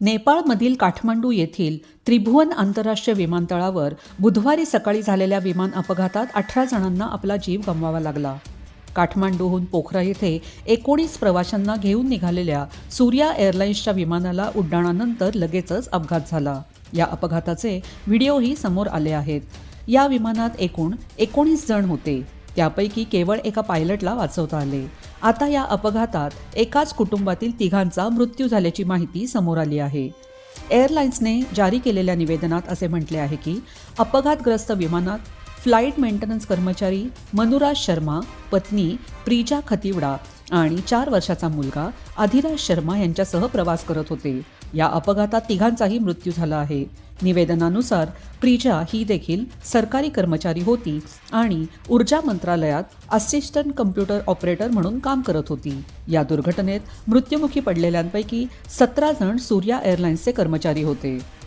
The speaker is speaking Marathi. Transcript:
नेपाळमधील काठमांडू येथील त्रिभुवन आंतरराष्ट्रीय विमानतळावर बुधवारी सकाळी झालेल्या विमान अपघातात अठरा जणांना आपला जीव गमवावा लागला. काठमांडूहून पोखरा येथे एकोणीस प्रवाशांना घेऊन निघालेल्या सूर्या एअरलाइन्सच्या विमानाला उड्डाणानंतर लगेचच अपघात झाला. या अपघाताचे व्हिडिओही समोर आले आहेत. या विमानात एकूण एकोणीस जण होते. त्यापैकी केवळ एका पायलटला वाचवता आले. आता या अपघातात एकाच कुटुंबातील तिघांचा मृत्यू झाल्याची माहिती समोर आली आहे. एअरलाइन्सने जारी केलेल्या निवेदनात असे म्हटले आहे की अपघातग्रस्त विमानात फ्लाईट मेंटेनन्स कर्मचारी मनुराज शर्मा पत्नी प्रिजा खतिवडा आणि चार वर्षाचा मुलगा अधिराज शर्मा यांच्यासह प्रवास करत होते. या अपघातात तिघांचाही मृत्यू झाला आहे. निवेदनानुसार प्रिजा ही देखील सरकारी कर्मचारी होती आणि ऊर्जा मंत्रालयात असिस्टंट कम्प्युटर ऑपरेटर म्हणून काम करत होती. या दुर्घटनेत मृत्युमुखी पडलेल्यांपैकी सतरा जण सूर्या एअरलाइन्सचे कर्मचारी होते.